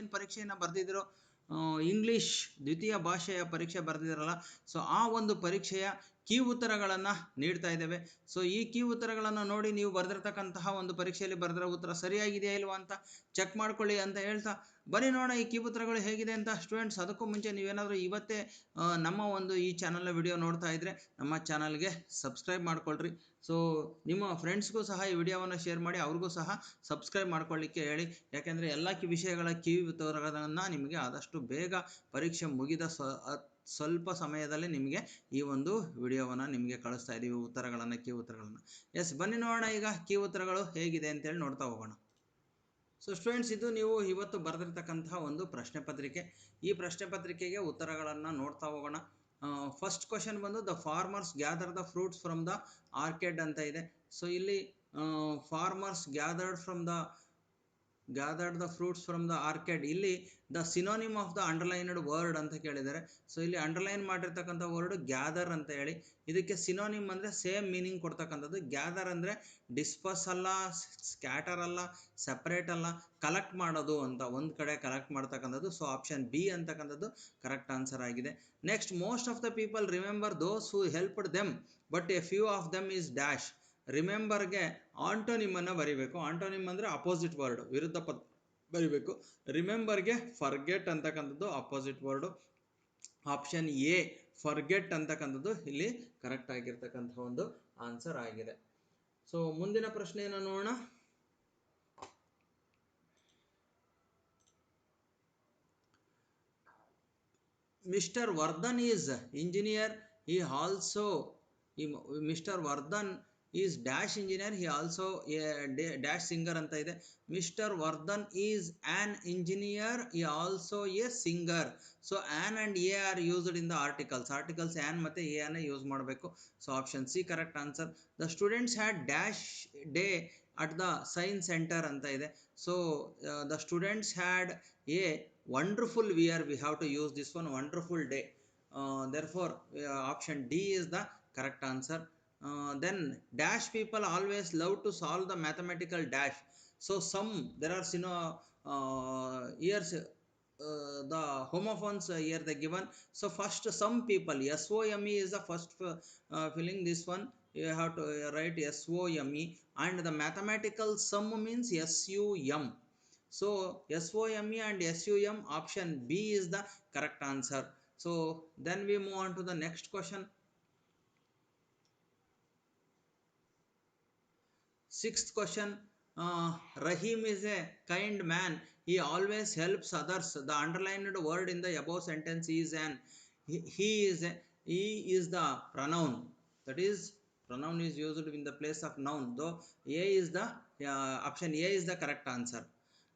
ಏನು ಪರೀಕ್ಷೆಯನ್ನು ಬರೆದಿದ್ರು? ಇಂಗ್ಲೀಷ್ ದ್ವಿತೀಯ ಭಾಷೆಯ ಪರೀಕ್ಷೆ ಬರೆದಿದ್ರಲ್ಲ ಸೊ ಆ ಒಂದು ಪರೀಕ್ಷೆಯ ಕೀ ಉತ್ತರಗಳನ್ನು ನೀಡ್ತಾ ಇದ್ದೇವೆ. ಸೊ ಈ ಕೀ ಉತ್ತರಗಳನ್ನು ನೋಡಿ ನೀವು ಬರೆದಿರ್ತಕ್ಕಂತಹ ಒಂದು ಪರೀಕ್ಷೆಯಲ್ಲಿ ಬರೆದಿರೋ ಉತ್ತರ ಸರಿಯಾಗಿದೆಯಾ ಇಲ್ವಾ ಅಂತ ಚೆಕ್ ಮಾಡ್ಕೊಳ್ಳಿ ಅಂತ ಹೇಳ್ತಾ, ಬನ್ನಿ ನೋಡೋಣ ಈ ಕೀ ಉತ್ತರಗಳು ಹೇಗಿದೆ ಅಂತ. ಸ್ಟೂಡೆಂಟ್ಸ್ ಅದಕ್ಕೂ ಮುಂಚೆ ನೀವೇನಾದರೂ ಇವತ್ತೇ ನಮ್ಮ ಒಂದು ಈ ಚಾನಲ್ನ ವಿಡಿಯೋ ನೋಡ್ತಾ ಇದ್ದರೆ ನಮ್ಮ ಚಾನಲ್ಗೆ ಸಬ್ಸ್ಕ್ರೈಬ್ ಮಾಡ್ಕೊಳ್ರಿ. ಸೊ ನಿಮ್ಮ ಫ್ರೆಂಡ್ಸ್ಗೂ ಸಹ ಈ ವಿಡಿಯೋವನ್ನು ಶೇರ್ ಮಾಡಿ, ಅವ್ರಿಗೂ ಸಹ ಸಬ್ಸ್ಕ್ರೈಬ್ ಮಾಡ್ಕೊಳ್ಳಿಕ್ಕೆ ಹೇಳಿ. ಯಾಕೆಂದರೆ ಎಲ್ಲ ವಿಷಯಗಳ ಕಿವಿ ಉತ್ತರಗಳನ್ನು ನಿಮಗೆ ಆದಷ್ಟು ಬೇಗ ಪರೀಕ್ಷೆ ಮುಗಿದ ಸ್ವ ಸ್ವಲ್ಪ ಸಮಯದಲ್ಲಿ ನಿಮಗೆ ಈ ಒಂದು ವಿಡಿಯೋವನ್ನು ನಿಮಗೆ ಕಳಿಸ್ತಾ ಇದ್ದೀವಿ, ಉತ್ತರಗಳನ್ನು, ಕಿ ಉತ್ತರಗಳನ್ನು. ಎಸ್ ಬನ್ನಿ ನೋಡೋಣ ಈಗ ಕೀ ಉತ್ತರಗಳು ಹೇಗಿದೆ ಅಂತೇಳಿ ನೋಡ್ತಾ ಹೋಗೋಣ. ಸೊ ಸ್ಟೂಡೆಂಟ್ಸ್ ಇದು ನೀವು ಇವತ್ತು ಬರೆದಿರ್ತಕ್ಕಂತಹ ಒಂದು ಪ್ರಶ್ನೆ ಪತ್ರಿಕೆ. ಈ ಪ್ರಶ್ನೆ ಪತ್ರಿಕೆಗೆ ಉತ್ತರಗಳನ್ನು ನೋಡ್ತಾ ಹೋಗೋಣ. ಫಸ್ಟ್ ಕ್ವಶನ್ ಬಂದು the farmers gather the fruits from the orchard ಅಂತ ಇದೆ. ಸೊ ಇಲ್ಲಿ farmers gathered from the gathered the fruits from the orchard ಇಲ್ಲಿ the synonym of the underlined word ಅಂತ ಕೇಳಿದ್ದಾರೆ. ಸೊ ಇಲ್ಲಿ ಅಂಡರ್ಲೈನ್ ಮಾಡಿರ್ತಕ್ಕಂಥ ವರ್ಡ್ ಗ್ಯಾದರ್ ಅಂತ ಹೇಳಿ. ಇದಕ್ಕೆ ಸಿನೋನಿಮ್ ಅಂದರೆ ಸೇಮ್ ಮೀನಿಂಗ್ ಕೊಡ್ತಕ್ಕಂಥದ್ದು. ಗ್ಯಾದರ್ ಅಂದರೆ ಡಿಸ್ಪಸ್ ಅಲ್ಲ ಸ್ಕ್ಯಾಟರ್ ಅಲ್ಲ ಸಪ್ರೇಟ್ ಅಲ್ಲ ಕಲೆಕ್ಟ್ ಮಾಡೋದು ಅಂತ ಒಂದು ಕಡೆ ಕಲೆಕ್ಟ್ ಮಾಡ್ತಕ್ಕಂಥದ್ದು. ಸೊ ಆಪ್ಷನ್ ಬಿ ಅಂತಕ್ಕಂಥದ್ದು ಕರೆಕ್ಟ್ ಆನ್ಸರ್ ಆಗಿದೆ. Next most of the people remember those who helped them but a few of them is dash ರಿಮೆಂಬರ್ಗೆ ಆಂಟೋನಿಮನ್ನು ಬರಿಬೇಕು. ಆಂಟೋನಿಮ್ ಅಂದರೆ ಅಪೋಸಿಟ್ ವರ್ಡ್ ವಿರುದ್ಧ ಪದ ಬರಿಬೇಕು. ರಿಮೆಂಬರ್ಗೆ ಫರ್ಗೆಟ್ ಅಂತಕ್ಕಂಥದ್ದು opposite word option A forget ಅಂತಕ್ಕಂಥದ್ದು ಇಲ್ಲಿ ಕರೆಕ್ಟ್ ಆಗಿರ್ತಕ್ಕಂಥ ಒಂದು ಆನ್ಸರ್ ಆಗಿದೆ. ಸೊ ಮುಂದಿನ ಪ್ರಶ್ನೆಯನ್ನು ನೋಡೋಣ? Mister Vardhan is engineer he also he mister Vardhan is dash engineer, he also dash singer ಅಂತ ಇದೆ. Mister Vardhan is an engineer he also a singer. So, an and a are used in the articles. Articles an ಮತ್ತು a an use ಮಾಡಬೇಕು. So, option C correct answer. The students had dash day at the science centre ಅಂತ ಇದೆ. So the students had a wonderful we're, we have to use this one, wonderful day. Therefore option D is the correct answer uh, then dash people always love to solve the mathematical dash. So some there are you know uh, years uh, the homophones here they given. So first some people some is the first uh, filling this one. You have to uh, write some and the mathematical sum means sum so SOME and SUM option B is the correct answer. So then we move on to the next question. Sixth question. Uh, Rahim is a kind man. He always helps others. The underlined word in the above sentence is an. He, he is a, he is the pronoun. That is pronoun is used in the place of noun. Though A is the uh, option A is the correct answer.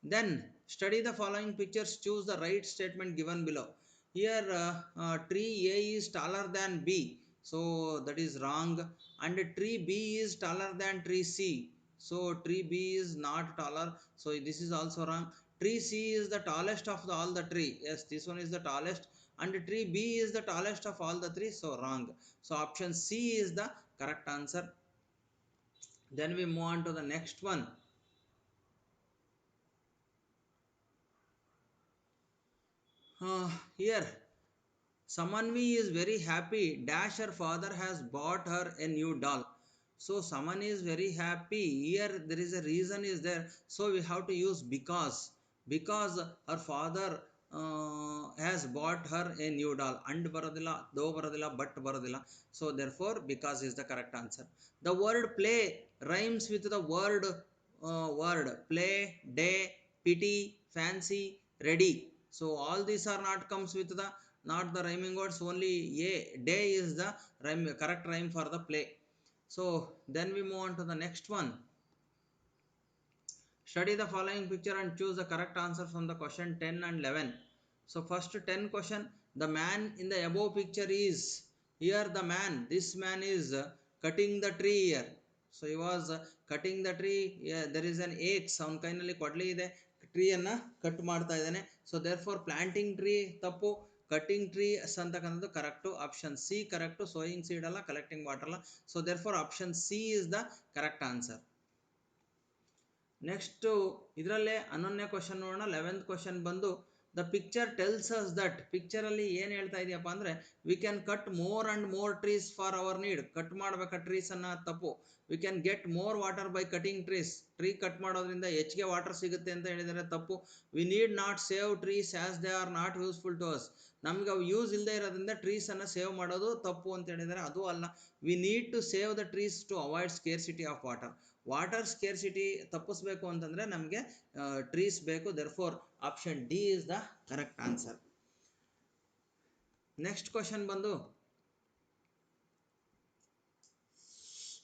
Then study the following pictures. Choose the right statement given below. Here uh, uh, tree A is taller than B. So that is wrong. And tree B is taller than tree C. So tree B is not taller. So this is also wrong. Tree C is the tallest of the, all the tree. Yes, this one is the tallest. And tree B is the tallest of all the three. So wrong. So option C is the correct answer. Then we move on to the next one. Uh, here Samanvi is very happy. Dash her father has bought her a new doll. So someone is very happy. Here there is a reason is there. So we have to use because. Because her father uh, has bought her a new doll. And baradilla, though baradilla, but baradilla. So therefore because is the correct answer. The word play rhymes with the word uh, word play, day, pity, fancy, ready. So all these are not comes with the not the rhyming words only a day is the rhyme correct rhyme for the play so then we move on to the next one study the following picture and choose the correct answer from the question 10 and 11 so first 10 question the man in the above picture is here the man this man is uh, cutting the tree here so he was uh, cutting the tree yeah, there is an axe ಅವನ ಕೈನಲ್ಲಿ kodli ide tree anna cut ಇದ್ದಾನೆ idane so therefore planting tree ತಪ್ಪು cutting tree ಅಂತಕ್ಕಂಥದ್ದು correct option C correct sowing seed ಅಲ್ಲ collecting water ಅಲ್ಲ. So therefore option C is the correct answer next ಇದರಲ್ಲೇ ಹನ್ನೊಂದನೇ question ನೋಡೋಣ. ಲೆವೆಂತ್ ಕ್ವಶನ್ ಬಂದು the picture tells us that ಪಿಕ್ಚರಲ್ಲಿ ಏನು ಹೇಳ್ತಾ ಇದೆಯಪ್ಪ ಅಂದರೆ we can cut more and more trees for our need cut ಮಾಡಬೇಕಾ ಟ್ರೀಸನ್ನು ತಪ್ಪು. We can get more water by cutting trees tree cut ಮಾಡೋದ್ರಿಂದ ಹೆಚ್ಚಿಗೆ ವಾಟರ್ ಸಿಗುತ್ತೆ ಅಂತ ಹೇಳಿದರೆ ತಪ್ಪು. We need not save trees as they are not useful to us ನಮ್ಗೆ ಅವು ಯೂಸ್ ಇಲ್ಲದೆ ಇರೋದ್ರಿಂದ ಟ್ರೀಸನ್ನು ಸೇವ್ ಮಾಡೋದು ತಪ್ಪು ಅಂತ ಹೇಳಿದರೆ ಅದು ಅಲ್ಲ. We need to save the trees to avoid scarcity of water water scarcity ತಪ್ಪಿಸ್ಬೇಕು ಅಂತಂದ್ರೆ ನಮಗೆ ಟ್ರೀಸ್ ಬೇಕು therefore option D is the correct answer next question ಬಂದು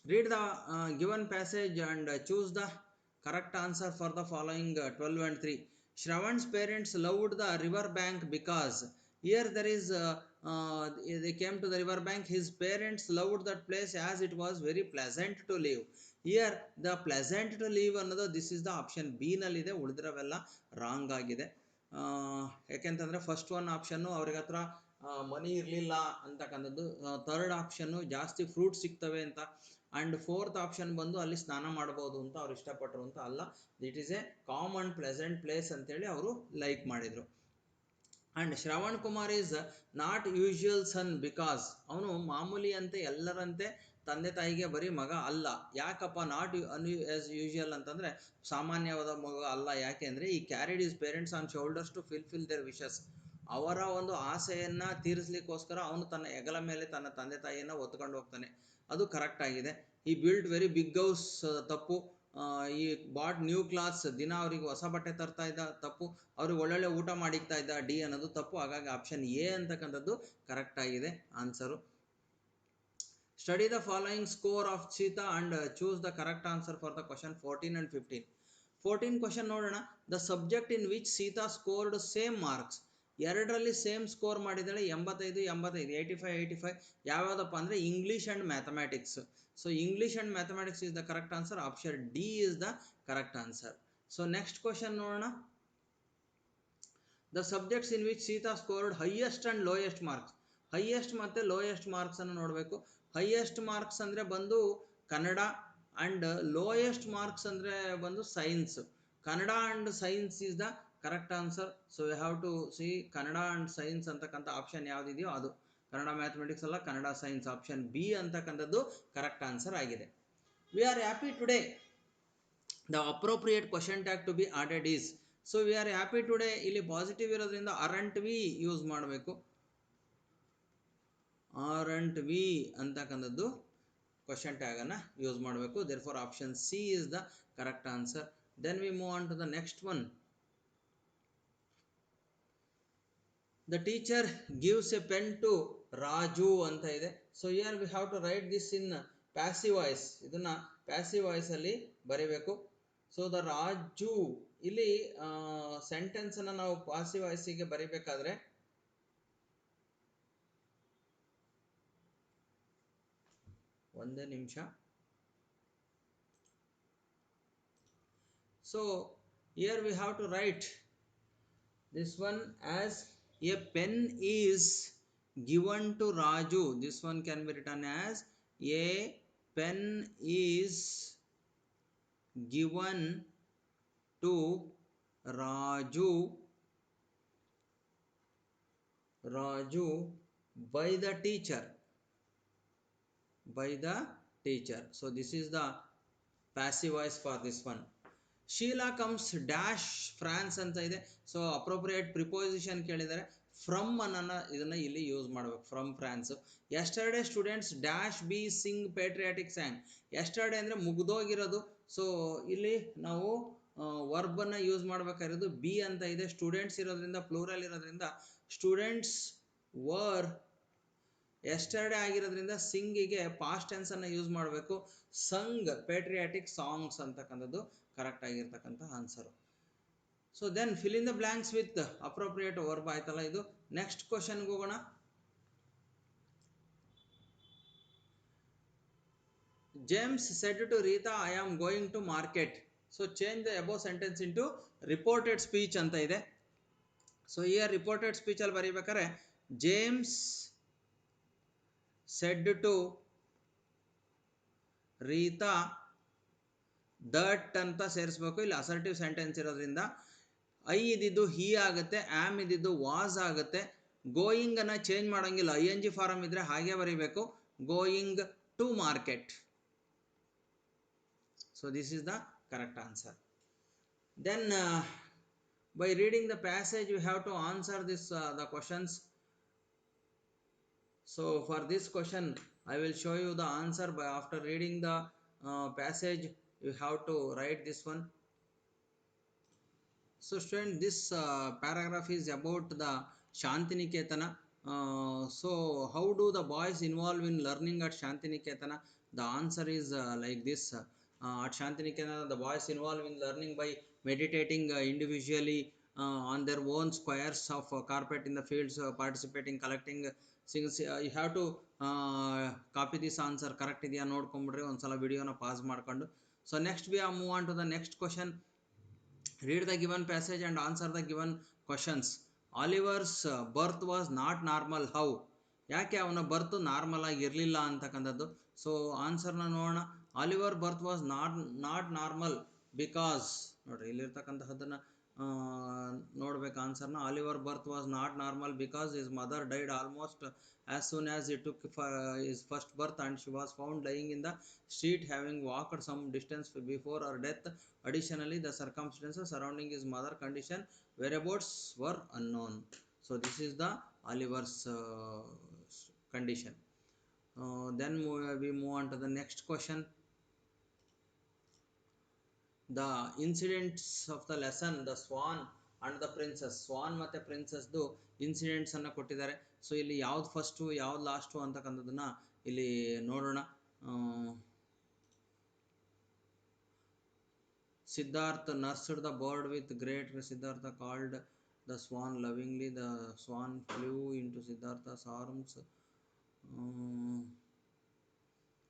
read the given passage and choose the correct answer for the following twelve and three Shravan's parents loved the river bank because here there is uh, uh, they came to the river bank. His parents loved that place as it was very pleasant to live. Here the pleasant to live ಅನ್ನೋದು this is the option B ನಲ್ಲಿದೆ. ಉಳಿದಿರೋವೆಲ್ಲ wrong ಆಗಿದೆ. ಯಾಕೆಂತಂದ್ರೆ first one ಆಪ್ಷನ್ನು ಅವ್ರಿಗೆ ಹತ್ರ money ಇರಲಿಲ್ಲ ಅಂತಕ್ಕಂಥದ್ದು. ಥರ್ಡ್ ಆಪ್ಷನ್ನು ಜಾಸ್ತಿ ಫ್ರೂಟ್ ಸಿಗ್ತವೆ ಅಂತ. ಆ್ಯಂಡ್ ಫೋರ್ತ್ ಆಪ್ಷನ್ ಬಂದು ಅಲ್ಲಿ ಸ್ನಾನ ಮಾಡ್ಬೋದು ಅಂತ ಅವ್ರು ಇಷ್ಟಪಟ್ಟರು ಅಂತ ಅಲ್ಲ. It is a common pleasant place ಅಂತೇಳಿ ಅವರು ಲೈಕ್ ಮಾಡಿದರು. And Shravan Kumar is not usual son because ಅವನು ಮಾಮೂಲಿ ಅಂತೆ ಎಲ್ಲರಂತೆ ತಂದೆ ತಾಯಿಗೆ ಬರೀ ಮಗ ಅಲ್ಲ. ಯಾಕಪ್ಪ ನಾಟ್ ಅನ್ ಆಸ್ ಯೂಶುವಲ್ ಅಂತಂದರೆ ಸಾಮಾನ್ಯವಾದ ಮಗ ಅಲ್ಲ. ಯಾಕೆ ಅಂದರೆ he carried his parents on shoulders to fulfil fill their wishes ಅವರ ಒಂದು ಆಸೆಯನ್ನು ತೀರಿಸ್ಲಿಕ್ಕೋಸ್ಕರ ಅವನು ತನ್ನ ಹೆಗಲ ಮೇಲೆ ತನ್ನ ತಂದೆ ತಾಯಿಯನ್ನು ಹೊತ್ಕೊಂಡು ಹೋಗ್ತಾನೆ. ಅದು ಕರೆಕ್ಟ್ ಆಗಿದೆ. He build very big house ತಪ್ಪು. ಈ ಬಾಟ್ ನ್ಯೂ ಕ್ಲಾಸ್ ದಿನ ಅವ್ರಿಗೆ ಹೊಸ ಬಟ್ಟೆ ತರ್ತಾ ಇದ್ದ, ತಪ್ಪು. ಅವ್ರಿಗೆ ಒಳ್ಳೊಳ್ಳೆ ಊಟ ಮಾಡಿಕ್ತಾ ಇದ್ದ, ಡಿ ಅನ್ನೋದು ತಪ್ಪು. ಹಾಗಾಗಿ ಆಪ್ಷನ್ ಎ ಅಂತಕ್ಕಂಥದ್ದು ಕರೆಕ್ಟ್ ಆಗಿದೆ answer study the following score of Cheetha and choose the correct answer for the question fourteen and fifteen fourteen question ನೋಡೋಣ. The subject in which Seeta scored same marks ಎರಡರಲ್ಲಿ same score ಮಾಡಿದ್ದಾಳೆ ಎಂಬತ್ತೈದು ಎಂಬತ್ತೈದು eighty five eighty five ಯಾವ್ಯಾವುದಪ್ಪ ಅಂದರೆ English and mathematics so English and mathematics is the correct answer option D is the correct answer so next question ನೋಡೋಣ. The subjects in which Seeta scored highest and lowest marks highest ಮತ್ತು lowest ಮಾರ್ಕ್ಸನ್ನು ನೋಡಬೇಕು. Highest marks ಅಂದರೆ ಬಂದು Kannada and lowest marks ಅಂದರೆ ಬಂದು science Kannada and science is the correct answer. So you have to see Kannada and science ಅಂತಕ್ಕಂಥ option ಯಾವುದಿದೆಯೋ ಅದು. ಕನ್ನಡ ಮ್ಯಾಥಮೆಟಿಕ್ಸ್ ಅಲ್ಲ ಕನ್ನಡ ಸೈನ್ಸ್ ಆಪ್ಷನ್ ಬಿ ಅಂತಕ್ಕಂಥದ್ದು ಕರೆಕ್ಟ್ ಆನ್ಸರ್ ಆಗಿದೆ. We are happy today the appropriate question tag to be added is so we are happy today ಇಲ್ಲಿ positive ಇರೋದ್ರಿಂದ aren't we use ಮಾಡಬೇಕು. Aren't we ಅಂತಕ್ಕಂಥದ್ದು ಕ್ವಶನ್ ಟ್ಯಾಗನ್ನು ಯೂಸ್ ಮಾಡಬೇಕು. Therefore option C is the correct answer then we move on to the next one the teacher gives a pen to Raju ಅಂತ ಇದೆ. So here we have to write this in passive voice ಇದನ್ನ passive ವಾಯ್ಸಲ್ಲಿ ಬರೀಬೇಕು. So the Raju ಇಲ್ಲಿ ಸೆಂಟೆನ್ಸನ್ನು ನಾವು passive ವಾಯ್ಸಿಗೆ ಬರೀಬೇಕಾದ್ರೆ ಒಂದೇ ನಿಮಿಷ. So here we have to write this one as a pen is given to Raju. This one can be written as a pen is given to Raju. Raju by the teacher. By the teacher. So this is the passive voice for this one. Sheela comes dash France ಅಂತ ಇದೆ. So appropriate preposition ಕೇಳಿದರೆ from ಅನ್ನ ಇದನ್ನು ಇಲ್ಲಿ use ಮಾಡಬೇಕು from France yesterday students dash be sing patriotic song yesterday ಅಂದರೆ ಮುಗ್ದೋಗಿರೋದು. So ಇಲ್ಲಿ ನಾವು ವರ್ಬನ್ನು ಯೂಸ್ ಮಾಡ್ಬೇಕಾಗಿರೋದು ಬಿ ಅಂತ ಇದೆ. ಸ್ಟೂಡೆಂಟ್ಸ್ ಇರೋದ್ರಿಂದ ಪ್ಲೂರಲ್ ಇರೋದ್ರಿಂದ ಸ್ಟೂಡೆಂಟ್ಸ್ ವರ್ ಎಸ್ಟರ್ಡೇ ಆಗಿರೋದ್ರಿಂದ ಸಿಂಗಿಗೆ ಪಾಸ್ಟ್ ಟೆನ್ಸನ್ನು ಯೂಸ್ ಮಾಡಬೇಕು. ಸಂಗ್ ಪೇಟ್ರಿಯಾಟಿಕ್ ಸಾಂಗ್ಸ್ ಅಂತಕ್ಕಂಥದ್ದು ಕರೆಕ್ಟ್ ಆಗಿರ್ತಕ್ಕಂಥ answer so then fill in the blanks with appropriate verb ಆಯ್ತಲ್ಲ ಇದು. ನೆಕ್ಸ್ಟ್ ಕ್ವಶನ್ಗೆ ಹೋಗೋಣ. James said to Rita I am going to market so change the above sentence into reported speech ಅಂತ ಇದೆ. So ಈ reported ಸ್ಪೀಚಲ್ಲಿ ಬರೀಬೇಕಾದ್ರೆ James said to Rita that ಅಂತ ಸೇರಿಸ್ಬೇಕು. ಇಲ್ಲಿ ಅಸರ್ಟಿವ್ ಸೆಂಟೆನ್ಸ್ ಇರೋದ್ರಿಂದ ಐ ಇದ್ದಿದ್ದು ಹಿ ಆಗುತ್ತೆ ಆಮ್ ಇದ್ದಿದ್ದು ವಾಸ್ ಆಗುತ್ತೆ. ಗೋಯಿಂಗನ್ನು ಚೇಂಜ್ ಮಾಡೋಂಗಿಲ್ಲ. ಐ ಎನ್ ಜಿ ಫಾರಮ್ ಇದ್ದರೆ ಹಾಗೆ ಬರೀಬೇಕು going to market so this is the correct answer then by reading the passage you have to answer this the questions. So for this question i will show you the answer by after reading the uh, passage. You have to write this one. So student this uh, paragraph is about the shantiniketana uh, so how do the boys involve in learning at shantiniketana the answer is uh, like this. Uh, at shantiniketana the boys involve in learning by meditating uh, individually uh, on their own squares of uh, carpet in the fields uh, participating collecting uh, you have to copy this answer correct ಇದೆಯಾ ನೋಡ್ಕೊಂಬಿಡ್ರಿ ಒಂದ್ಸಲ ವಿಡಿಯೋನ pass ಮಾಡ್ಕೊಂಡು. So next we move on to the next question read the given passage and answer the given questions Oliver's birth was not normal how ಯಾಕೆ ಅವನ birth normal ಆಗಿರಲಿಲ್ಲ ಅಂತಕ್ಕಂಥದ್ದು? So ಆನ್ಸರ್ನ ನೋಡೋಣ. Oliver birth was not not normal because ನೋಡ್ರಿ ಇಲ್ಲಿರ್ತಕ್ಕಂತಹದ್ದನ್ನ ನೋಡ್ಬೇಕು ಆನ್ಸರ್ನ Oliver birth was not normal because his mother died almost as soon as it took his first birth and she was found lying in the street having walked some distance before her death. Additionally, the circumstances surrounding his mother condition whereabouts were unknown. So this is the Oliver's uh, s- condition. Uh, then mo- we move on to the incidents of the lesson the swan and the princes swan ಮತ್ತು ಪ್ರಿನ್ಸಸ್ದು ಇನ್ಸಿಡೆಂಟ್ಸನ್ನು ಕೊಟ್ಟಿದ್ದಾರೆ. So ಇಲ್ಲಿ ಯಾವ್ದು first ಯಾವ್ದು last ಅಂತಕ್ಕಂಥದ್ದನ್ನು ಇಲ್ಲಿ ನೋಡೋಣ. Siddhartha nursed the bird with great Siddhartha called the swan lovingly. The swan flew in to Siddhartha arms.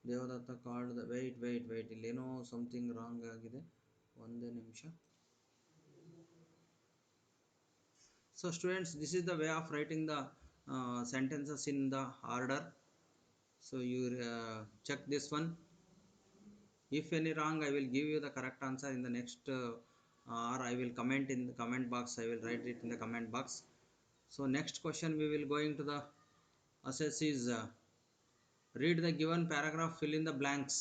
Devadatta called the wait wait wait ಇಲ್ಲೇನೋ ಸಮಥಿಂಗ್ ರಾಂಗ್ ಆಗಿದೆ. ಒಂದೇ ನಿಮಿಷ so students this is the way of writing the sentences in the order so you check this one if any wrong i will give you the correct answer in the next uh, or i will comment in the comment box i will write it in the comment box so next question we will going to the assess is uh, read the given paragraph fill in the blanks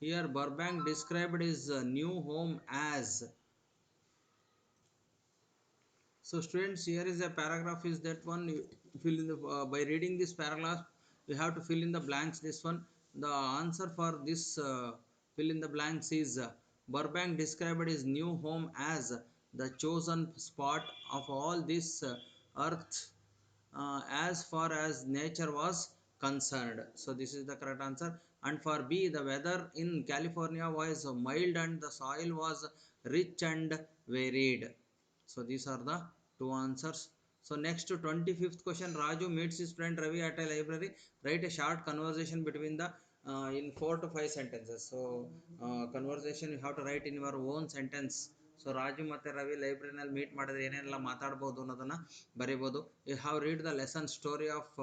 here burbank described his uh, new home as so students here is a paragraph is that one you fill in the uh, by reading this paragraph you have to fill in the blanks this one. The answer for this uh, fill in the blanks is uh, burbank described his new home as the chosen spot of all this uh, earth uh, as far as nature was concerned. So this is the correct answer and for b the weather in california was mild and the soil was rich and varied so these are the two answers. So next to 25th question, Raju meets his friend Ravi at a library. Write a short conversation between the uh, in four to five sentences. So uh, conversation you have to write in your own sentence. So Raju ಮತ್ತು ರವಿ ಲೈಬ್ರರಿನಲ್ಲಿ meet ಮಾಡಿದ್ರೆ ಏನೇನೆಲ್ಲ ಮಾತಾಡ್ಬೋದು ಅನ್ನೋದನ್ನು ಬರಿಬೋದು you have read the lesson story of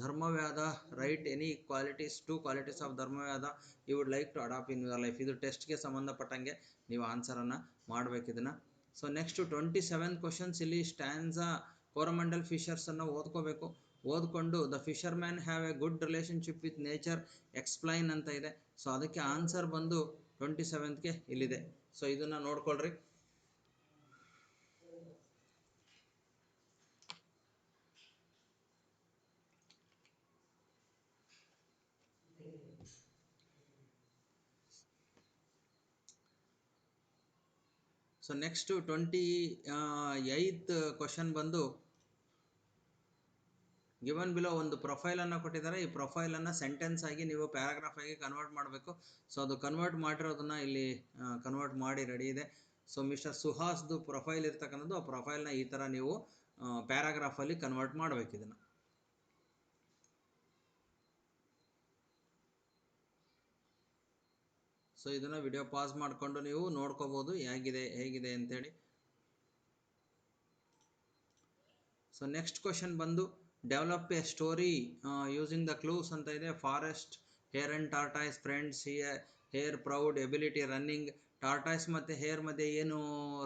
Dharmavyadha write any qualities two qualities of Dharmavyadha you would like to adapt in your life ಇದು ಟೆಸ್ಟ್ಗೆ ಸಂಬಂಧಪಟ್ಟಂಗೆ ನೀವು ಆನ್ಸರನ್ನು ಮಾಡಬೇಕು ಇದನ್ನು. So next twenty seven questions ಇಲ್ಲಿ ಸ್ಟ್ಯಾನ್ಸಾ ಕೋರಮಂಡಲ್ ಫಿಶರ್ಸನ್ನು ಓದ್ಕೋಬೇಕು. ಓದ್ಕೊಂಡು the fisherman have a good relationship with nature explain ಅಂತ ಇದೆ. ಸೊ ಅದಕ್ಕೆ ಆನ್ಸರ್ ಬಂದು ಟ್ವೆಂಟಿ ಸೆವೆಂತ್ಗೆ ಇಲ್ಲಿದೆ. ಸೊ ಇದನ್ನು ನೋಡ್ಕೊಳ್ರಿ. So next twenty eighth question ಬಂದು ಗಿವನ್ ಬಿಲೋ ಒಂದು ಪ್ರೊಫೈಲ್ ಅನ್ನು ಕೊಟ್ಟಿದ್ದಾರೆ. ಈ ಪ್ರೊಫೈಲ್ ಅನ್ನ ಸೆಂಟೆನ್ಸ್ ಆಗಿ ನೀವು ಪ್ಯಾರಾಗ್ರಾಫ್ ಆಗಿ ಕನ್ವರ್ಟ್ ಮಾಡಬೇಕು. ಸೊ ಅದು ಕನ್ವರ್ಟ್ ಮಾಡಿರೋದನ್ನ ಇಲ್ಲಿ ಕನ್ವರ್ಟ್ ಮಾಡಿ ರೆಡಿ ಇದೆ. ಸೊ ಮಿಸ್ಟರ್ ಸುಹಾಸ್ದು ಪ್ರೊಫೈಲ್ ಇರ್ತಕ್ಕಂಥದ್ದು, ಆ ಪ್ರೊಫೈಲ್ನ ಈ ಥರ ನೀವು ಪ್ಯಾರಾಗ್ರಾಫ್ ಅಲ್ಲಿ ಕನ್ವರ್ಟ್ ಮಾಡಬೇಕು ಇದನ್ನ. ಸೊ ಇದನ್ನ ವಿಡಿಯೋ ಪಾಸ್ ಮಾಡಿಕೊಂಡು ನೀವು ನೋಡ್ಕೋಬೋದು. ಹೇಗಿದೆ ಹೇಗಿದೆ ಅಂತೇಳಿ. ಸೊ ನೆಕ್ಸ್ಟ್ ಕ್ವಶನ್ ಬಂದು develop a story using the clues ಅಂತ ಇದೆ. Forest hare and tortoise friends here hare proud ability running tortoise ಮತ್ತು ಹೇರ್ ಮಧ್ಯೆ ಏನು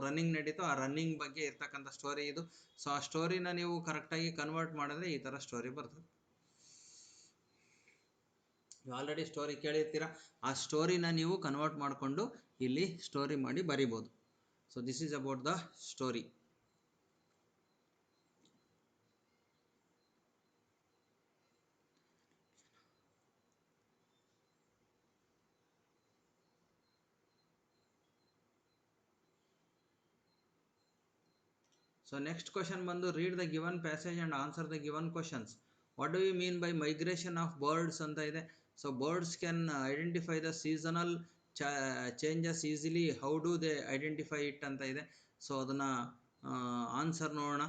ರನ್ನಿಂಗ್ ನಡೀತೋ, ಆ ರನ್ನಿಂಗ್ ಬಗ್ಗೆ ಇರ್ತಕ್ಕಂಥ ಸ್ಟೋರಿ ಇದು. ಸೊ ಆ ಸ್ಟೋರಿನ ನೀವು ಕರೆಕ್ಟಾಗಿ ಕನ್ವರ್ಟ್ ಮಾಡಿದ್ರೆ ಈ ಥರ ಸ್ಟೋರಿ ಬರ್ತದೆ. ಆಲ್ರೆಡಿ ಸ್ಟೋರಿ ಕೇಳಿರ್ತೀರ, ಆ ಸ್ಟೋರಿನ ನೀವು ಕನ್ವರ್ಟ್ ಮಾಡಿಕೊಂಡು ಇಲ್ಲಿ ಸ್ಟೋರಿ ಮಾಡಿ ಬರಿಬೋದು. So this is about the story so next question ಬಂದು read the given passage and answer the given questions what do you mean by migration of birds ಅಂತ ಇದೆ. So identify the seasonal ch changes changes easily how do they identify it ಅಂತ ಇದೆ so ಅದನ್ನು answer ನೋಡೋಣ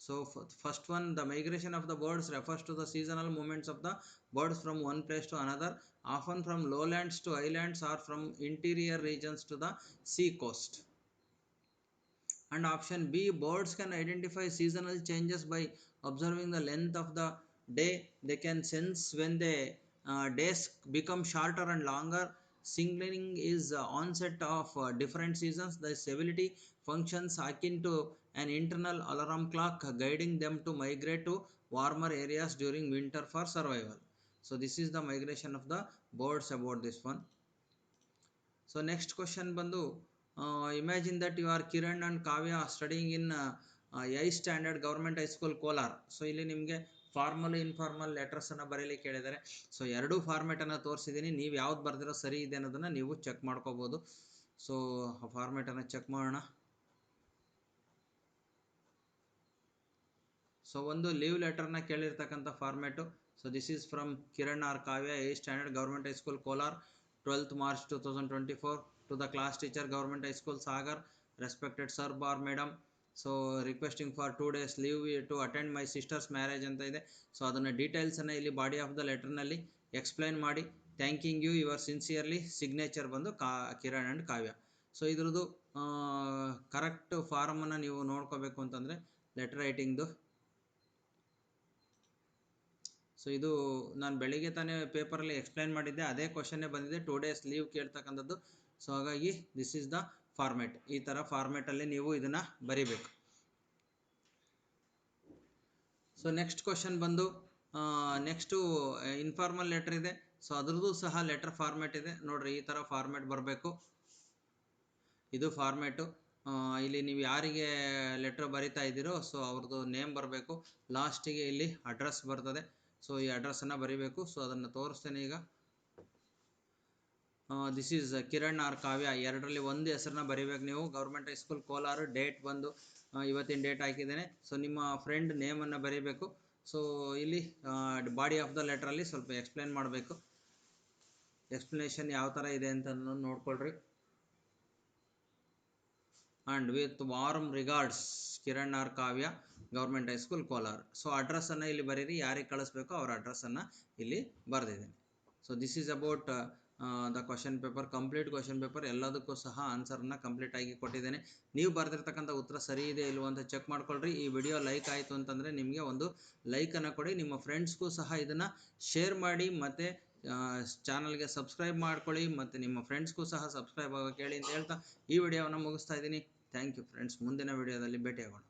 So first one, the migration of the birds refers to the seasonal movements of the birds from one place to another, often from lowlands to islands or from interior regions to the sea coast. and option B birds can identify seasonal changes by observing the length of the day. They can sense when the uh, days become shorter and longer. Signaling is uh, onset of uh, different seasons. The stability functions akin to an internal alarm clock guiding them to migrate to warmer areas during winter for survival. So this is the migration of the birds about this one. So next question bandu imagine that you are Kiran and Kavya studying in I standard government high school Kolar so ಇಲ್ಲಿ ನಿಮಗೆ formal informal ಲೆಟರ್ಸನ್ನು ಬರೀಲಿಕ್ಕೆ ಹೇಳಿದ್ದಾರೆ. So ಎರಡೂ ಫಾರ್ಮೇಟನ್ನು ತೋರಿಸಿದ್ದೀನಿ. ನೀವು ಯಾವ್ದು ಬರೆದಿರೋ ಸರಿ ಇದೆ ಅನ್ನೋದನ್ನು ನೀವು ಚೆಕ್ ಮಾಡ್ಕೋಬೋದು. ಸೊ ಆ ಫಾರ್ಮೇಟನ್ನು ಚೆಕ್ ಮಾಡೋಣ. ಸೊ ಒಂದು ಲೀವ್ ಲೆಟರ್ನ ಕೇಳಿರ್ತಕ್ಕಂಥ format so this is from Kiran or Kavya a standard government high school Kolar twelfth March two thousand twenty four to the class teacher government high school Sagar respected sir bar madam so requesting for two days leave to attend my sister's marriage ಅಂತ ಇದೆ so ಅದನ್ನು ಡೀಟೇಲ್ಸನ್ನು ಇಲ್ಲಿ body of the ಲೆಟರ್ನಲ್ಲಿ explain ಮಾಡಿ thanking you your sincerely signature ಬಂದು ಕಾ Kiran and Kavya so ಇದ್ರದ್ದು ಕರೆಕ್ಟ್ ಫಾರಮನ್ನು ನೀವು ನೋಡ್ಕೋಬೇಕು ಅಂತಂದರೆ ಲೆಟರ್ ರೈಟಿಂಗ್ದು ಸೊ ಇದು ನಾನು ಬೆಳಿಗ್ಗೆ ತಾನೇ ಪೇಪರಲ್ಲಿ ಎಕ್ಸ್ಪ್ಲೈನ್ ಮಾಡಿದ್ದೆ, ಅದೇ ಕ್ವಶನ್ನೇ ಬಂದಿದೆ ಟೂ ಡೇಸ್ ಲೀವ್ ಕೇಳ್ತಕ್ಕಂಥದ್ದು. ಸೊ ಹಾಗಾಗಿ ದಿಸ್ ಈಸ್ ದ ಫಾರ್ಮೆಟ್ ಈ ಥರ ಫಾರ್ಮೆಟಲ್ಲಿ ನೀವು ಇದನ್ನು ಬರಿಬೇಕು. ಸೊ ನೆಕ್ಸ್ಟ್ ಕ್ವಶನ್ ಬಂದು ನೆಕ್ಸ್ಟು ಇನ್ಫಾರ್ಮಲ್ ಲೆಟರ್ ಇದೆ. ಸೊ ಅದ್ರದ್ದು ಸಹ ಲೆಟರ್ ಫಾರ್ಮೆಟ್ ಇದೆ. ನೋಡ್ರಿ, ಈ ಥರ ಫಾರ್ಮೆಟ್ ಬರಬೇಕು. ಇದು ಫಾರ್ಮೆಟು ಇಲ್ಲಿ ನೀವು ಯಾರಿಗೆ ಲೆಟ್ರ್ ಬರಿತಾ ಇದ್ದೀರೋ ಸೊ ಅವ್ರದ್ದು ನೇಮ್ ಬರಬೇಕು. ಲಾಸ್ಟಿಗೆ ಇಲ್ಲಿ ಅಡ್ರೆಸ್ ಬರ್ತದೆ. ಸೊ ಈ ಅಡ್ರೆಸ್ಸನ್ನು ಬರಿಬೇಕು. ಸೊ ಅದನ್ನು ತೋರಿಸ್ತೇನೆ ಈಗ. This is Kiran or Kavya ಎರಡರಲ್ಲಿ ಒಂದು ಹೆಸರನ್ನ ಬರಿಬೇಕು ನೀವು. ಗೌರ್ಮೆಂಟ್ ಹೈಸ್ಕೂಲ್ ಕೋಲಾರ ಡೇಟ್ ಬಂದು ಇವತ್ತಿನ ಡೇಟ್ ಹಾಕಿದ್ದೇನೆ. ಸೊ ನಿಮ್ಮ ಫ್ರೆಂಡ್ ನೇಮನ್ನು ಬರೀಬೇಕು. ಸೊ ಇಲ್ಲಿ ಬಾಡಿ ಆಫ್ ದ ಲೆಟ್ರಲ್ಲಿ ಸ್ವಲ್ಪ ಎಕ್ಸ್ಪ್ಲೇನ್ ಮಾಡಬೇಕು. ಎಕ್ಸ್ಪ್ಲನೇಷನ್ ಯಾವ ಥರ ಇದೆ ಅಂತ ನೋಡ್ಕೊಳ್ರಿ. And with warm regards Kiran R Kavya government high school Kolar so ಅಡ್ರೆಸ್ಸನ್ನು ಇಲ್ಲಿ ಬರೀರಿ. ಯಾರಿಗೆ ಕಳಿಸ್ಬೇಕು ಅವ್ರ ಅಡ್ರೆಸ್ಸನ್ನು ಇಲ್ಲಿ ಬರೆದಿದ್ದೀನಿ. So this is about the question paper complete question paper ಎಲ್ಲದಕ್ಕೂ ಸಹ ಆನ್ಸರನ್ನು ಕಂಪ್ಲೀಟ್ ಆಗಿ ಕೊಟ್ಟಿದ್ದೇನೆ. ನೀವು ಬರೆದಿರ್ತಕ್ಕಂಥ ಉತ್ತರ ಸರಿ ಇದೆ ಇಲ್ವೋ ಅಂತ ಚೆಕ್ ಮಾಡ್ಕೊಳ್ರಿ. ಈ ವಿಡಿಯೋ ಲೈಕ್ ಆಯಿತು ಅಂತಂದರೆ ನಿಮಗೆ ಒಂದು ಲೈಕನ್ನು ಕೊಡಿ. ನಿಮ್ಮ ಫ್ರೆಂಡ್ಸ್ಗೂ ಸಹ ಇದನ್ನು ಶೇರ್ ಮಾಡಿ ಮತ್ತು ಚಾನಲ್ಗೆ ಸಬ್ಸ್ಕ್ರೈಬ್ ಮಾಡ್ಕೊಳ್ಳಿ ಮತ್ತು ನಿಮ್ಮ ಫ್ರೆಂಡ್ಸ್ಗೂ ಸಹ ಸಬ್ಸ್ಕ್ರೈಬ್ ಆಗೋಕೆ ಹೇಳಿ ಅಂತ ಹೇಳ್ತಾ ಈ ವಿಡಿಯೋವನ್ನು ಮುಗಿಸ್ತಾ ಇದ್ದೀನಿ. ಥ್ಯಾಂಕ್ ಯು ಫ್ರೆಂಡ್ಸ್ ಮುಂದಿನ ವಿಡಿಯೋದಲ್ಲಿ ಭೇಟಿಯಾಗೋಣ.